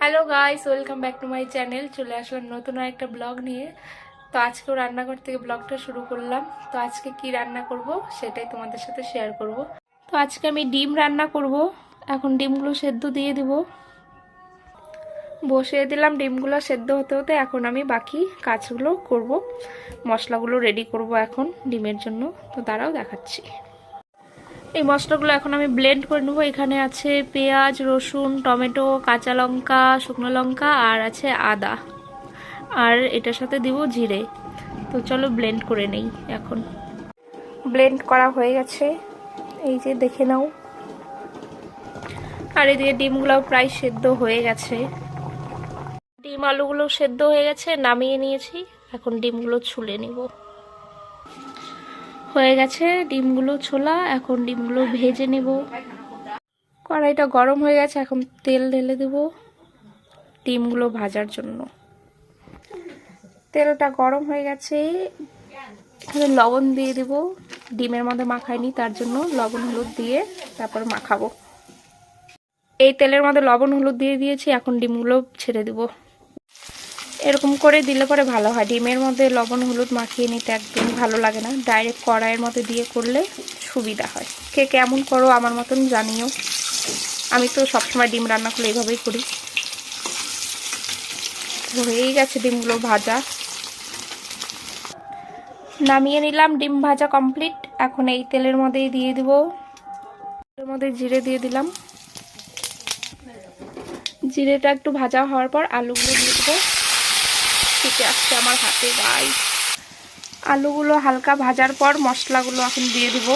Hello guys welcome back to my channel চলে আসলাম নতুন একটা ব্লগ নিয়ে। তো আজকেও রান্নাঘর থেকে ব্লগটা শুরু করলাম। তো আজকে কি রান্না করব সেটাই তোমাদের সাথে শেয়ার করব। তো আজকে আমি ডিম রান্না করব। এখন ডিমগুলো সেদ্ধ দিয়ে দিব। বসিয়ে দিলাম ডিমগুলো সেদ্ধ হতে হতে। এখন আমি বাকি কাজগুলো করব। মশলাগুলো রেডি করব এখন ডিমের জন্য। তো তারাও দেখাচ্ছি। এই মশলাগুলো এখন আমি ব্লেন্ড করে নেব। এখানে আছে পেঁয়াজ রসুন টমেটো কাঁচা লঙ্কা শুকনো লঙ্কা আর আছে আদা। আর এটার সাথে দিব জিরে। তো চলো ব্লেন্ড করে নেই এখন। ব্লেন্ড করা হয়ে গেছে। এই যে দেখে নাও। আর এদিকে ডিমগুলোও প্রায় সেদ্ধ হয়ে গেছে। ডিম আলুগুলো সেদ্ধ হয়ে গেছে নামিয়ে নিয়েছি। এখন ডিমগুলো ছুলে নিব। হয়ে গেছে, ডিমগুলো ছোলা, এখন ডিমগুলো ভেজে নেব। কড়াইটা গরম হয়ে গেছে, এখন তেল ঢেলে দেব ডিমগুলো ভাজার জন্য। তেলটা গরম হয়ে গেছে লবণ দিয়ে দেব। ডিমের মধ্যে মাখাইনি, তার জন্য লবণ হলুদ দিয়ে তারপর মাখাবো। এই তেলের মধ্যে লবণ হলুদ দিয়ে দিয়েছি, এখন ডিমগুলো ছেড়ে দেবো। এরকম করে দিলে পরে ভালো হয়। ডিমের মধ্যে লবণ, হলুদ মাখিয়ে নিতে একদমই ভালো লাগে না। ডাইরেক্ট কড়াইয়ের মধ্যে দিয়ে করলে সুবিধা হয়। কে কেমন করো আমার মতন জানিও। আমি তো সবসময় ডিম রান্না করলে এইভাবেই করি। হয়েই গেছে ডিমগুলো ভাজা। নামিয়ে নিলাম, ডিম ভাজা কমপ্লিট। এখন এই তেলের মধ্যেই দিয়ে দিব। এর মধ্যে জিরে দিয়ে দিলাম। জিরেটা একটু ভাজা হওয়ার পর আলুগুলো দিয়ে দেবো। ফুটে আসছে আমার হাতে গাই আলুগুলো হালকা ভাজার পর মশলাগুলো এখন দিয়ে দিব।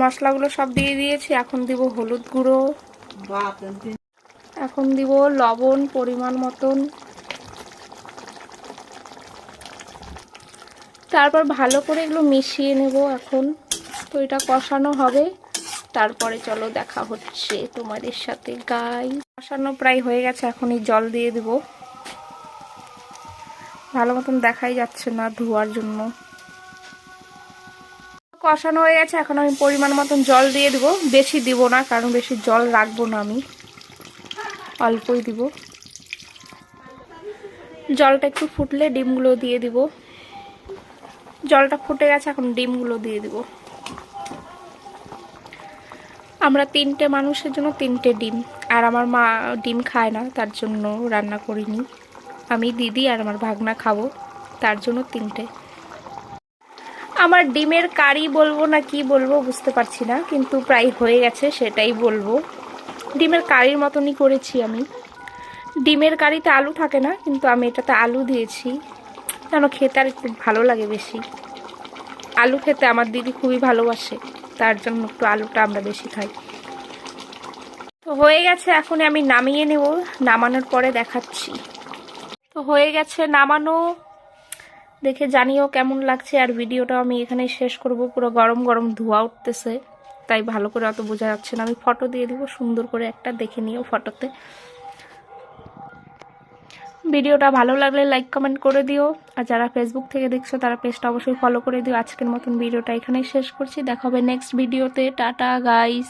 মশলাগুলো সব দিয়ে দিয়েছি, এখন দিব হলুদ গুঁড়ো। এখন দিব লবণ পরিমাণ মতন। তারপর ভালো করে এগুলো মিশিয়ে নেব এখন। তো এটা কষানো হবে। তারপরে চলো দেখা হচ্ছে তোমাদের সাথে গাই কষানো প্রায় হয়ে গেছে, এখনই জল দিয়ে দেব। ভালো মতন দেখাই যাচ্ছে না ধোয়ার জন্য। কষানো হয়ে গেছে, এখন আমি পরিমাণ মতন জল দিয়ে দিব। বেশি দিব না, কারণ বেশি জল রাখব না আমি। অল্পই দিব। জলটা একটু ফুটলে ডিমগুলো দিয়ে দিব। জলটা ফুটে গেছে, এখন ডিমগুলো দিয়ে দিব। আমরা তিনটে মানুষের জন্য তিনটে ডিম। আর আমার মা ডিম খায় না, তার জন্য রান্না করিনি। আমি দিদি আর আমার ভাগনা খাব, তার জন্য তিনটে। আমার ডিমের কারি বলব না কি বলব বুঝতে পারছি না, কিন্তু প্রায় হয়ে গেছে, সেটাই বলব। ডিমের কারির মতনই করেছি আমি। ডিমের কারিতে আলু থাকে না, কিন্তু আমি এটাতে আলু দিয়েছি। কেন খেতে আর একটু ভালো লাগে বেশি। আলু খেতে আমার দিদি খুবই ভালোবাসে। তার জন্য একটু আলুটা আমরা বেশি খাই। তো হয়ে গেছে, এখন আমি নামিয়ে নেব। নামানোর পরে দেখাচ্ছি। তো হয়ে গেছে নামানো। দেখে জানিও কেমন লাগছে, আর ভিডিওটা আমি এখানে শেষ করব। পুরো গরম গরম ধোয়া উঠতেছে, তাই ভালো করে অত বোঝা যাচ্ছে না। আমি ফটো দিয়ে দিব, সুন্দর করে একটা দেখে নিও ফটোতে। ভিডিওটা ভালো লাগলে লাইক কমেন্ট করে দিও। আর যারা ফেসবুক থেকে দেখছ, তারা পেজটা অবশ্যই ফলো করে দিও। আজকের মতন ভিডিওটা এখানেই শেষ করছি। দেখা হবে নেক্সট ভিডিওতে টাটা গাইস